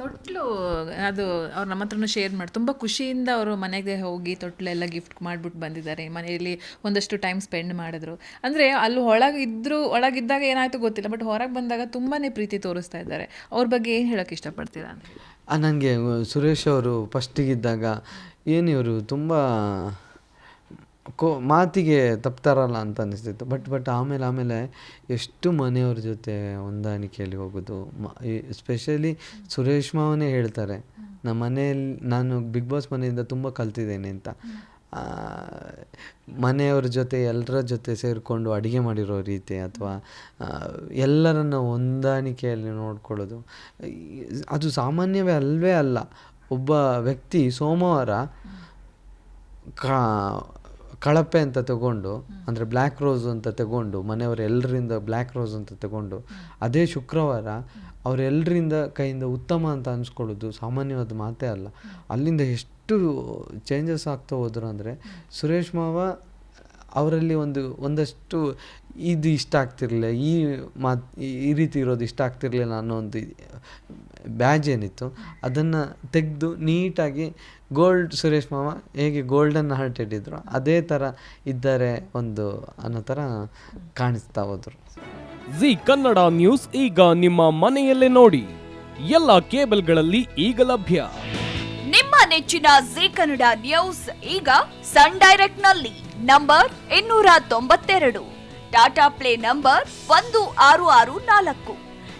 ತೊಟ್ಲು, ಅದು ಅವ್ರು ನಮ್ಮ ಹತ್ರನೂ ಶೇರ್ ಮಾಡಿ, ತುಂಬ ಖುಷಿಯಿಂದ ಅವರು ಮನೆಗೆ ಹೋಗಿ ತೊಟ್ಲೆಲ್ಲ ಗಿಫ್ಟ್ ಮಾಡಿಬಿಟ್ಟು ಬಂದಿದ್ದಾರೆ. ಮನೆಯಲ್ಲಿ ಒಂದಷ್ಟು ಟೈಮ್ ಸ್ಪೆಂಡ್ ಮಾಡಿದ್ರು. ಅಂದರೆ ಅಲ್ಲಿ ಒಳಗೆ ಒಳಗಿದ್ದಾಗ ಏನಾಯಿತು ಗೊತ್ತಿಲ್ಲ ಬಟ್ ಹೊರಗೆ ಬಂದಾಗ ತುಂಬಾ ಪ್ರೀತಿ ತೋರಿಸ್ತಾ ಇದ್ದಾರೆ. ಅವ್ರ ಬಗ್ಗೆ ಏನು ಹೇಳೋಕ್ಕೆ ಇಷ್ಟಪಡ್ತೀರಾ ನನಗೆ ಸುರೇಶ್ ಅವರು ಫಸ್ಟಿಗಿದ್ದಾಗ ಏನು ಇವರು ತುಂಬ ಕೋ, ಮಾತಿಗೆ ತಪ್ತಾರಲ್ಲ ಅಂತ ಅನ್ನಿಸ್ತಿತ್ತು ಬಟ್ ಬಟ್ ಆಮೇಲೆ ಆಮೇಲೆ ಎಷ್ಟು ಮನೆಯವ್ರ ಜೊತೆ ಹೊಂದಾಣಿಕೆಯಲ್ಲಿ ಹೋಗೋದು. ಎಸ್ಪೆಷಲಿ ಸುರೇಶ್ ಮಾವನೇ ಹೇಳ್ತಾರೆ ನಮ್ಮ ಮನೆಯಲ್ಲಿ ನಾನು ಬಿಗ್ ಬಾಸ್ ಮನೆಯಿಂದ ತುಂಬ ಕಲ್ತಿದ್ದೇನೆ ಅಂತ. ಮನೆಯವ್ರ ಜೊತೆ ಎಲ್ಲರ ಜೊತೆ ಸೇರಿಕೊಂಡು ಅಡುಗೆ ಮಾಡಿರೋ ರೀತಿ ಅಥವಾ ಎಲ್ಲರನ್ನ ಹೊಂದಾಣಿಕೆಯಲ್ಲಿ ನೋಡ್ಕೊಳ್ಳೋದು, ಅದು ಸಾಮಾನ್ಯವೇ ಅಲ್ಲವೇ ಅಲ್ಲ. ಒಬ್ಬ ವ್ಯಕ್ತಿ ಸೋಮವಾರ ಕಾ ಕಳಪೆ ಅಂತ ತಗೊಂಡು ಅಂದರೆ ಬ್ಲ್ಯಾಕ್ ರೋಸ್ ಅಂತ ತಗೊಂಡು ಮನೆಯವರು ಎಲ್ಲರಿಂದ ಬ್ಲ್ಯಾಕ್ ರೋಸ್ ಅಂತ ತಗೊಂಡು ಅದೇ ಶುಕ್ರವಾರ ಅವರೆಲ್ಲರಿಂದ ಕೈಯಿಂದ ಉತ್ತಮ ಅಂತ ಅನ್ಸ್ಕೊಳ್ಳೋದು ಸಾಮಾನ್ಯವಾದ ಮಾತೇ ಅಲ್ಲ. ಅಲ್ಲಿಂದ ಎಷ್ಟು ಚೇಂಜಸ್ ಆಗ್ತಾ ಹೋದ್ರು ಅಂದರೆ ಸುರೇಶ್ ಮಾವ ಅವರಲ್ಲಿ ಒಂದು ಒಂದಷ್ಟು ಇದು ಇಷ್ಟ ಆಗ್ತಿರ್ಲಿಲ್ಲ ಈ ಮಾತು ಈ ರೀತಿ ಇರೋದು ಇಷ್ಟ ಆಗ್ತಿರ್ಲಿಲ್ಲ ಅನ್ನೋ ಒಂದು ಬ್ಯಾಜ್ ಏನಿತ್ತು ಅದನ್ನು ತೆಗೆದು ನೀಟಾಗಿ ಗೋಲ್ಡ್ ಸುರೇಶ್ ಮಾವ ಹೇಗೆ ಗೋಲ್ಡನ್ ಹಾರ್ಟ್ ಇಟ್ಟಿದ್ರು ಅದೇ ಥರ ಇದ್ದಾರೆ ಒಂದು ಅನ್ನೋ ಥರ ಕಾಣಿಸ್ತಾ ಹೋದರು. ಜಿ ಕನ್ನಡ ನ್ಯೂಸ್ ಈಗ ನಿಮ್ಮ ಮನೆಯಲ್ಲೇ ನೋಡಿ ಎಲ್ಲ ಕೇಬಲ್ಗಳಲ್ಲಿ ಈಗ ಲಭ್ಯ. ನಿಮ್ಮ ನೆಚ್ಚಿನ ಜಿ ಕನ್ನಡ ನ್ಯೂಸ್ ಈಗ ಸನ್ ಡೈರೆಕ್ಟ್ನಲ್ಲಿ ನಂಬರ್ ಇನ್ನೂರ ತೊಂಬತ್ತೆರಡು. ಟಾಟಾ ಪ್ಲೇ ನಂಬರ್ ಒಂದು ಆರು ಆರು ನಾಲ್ಕು.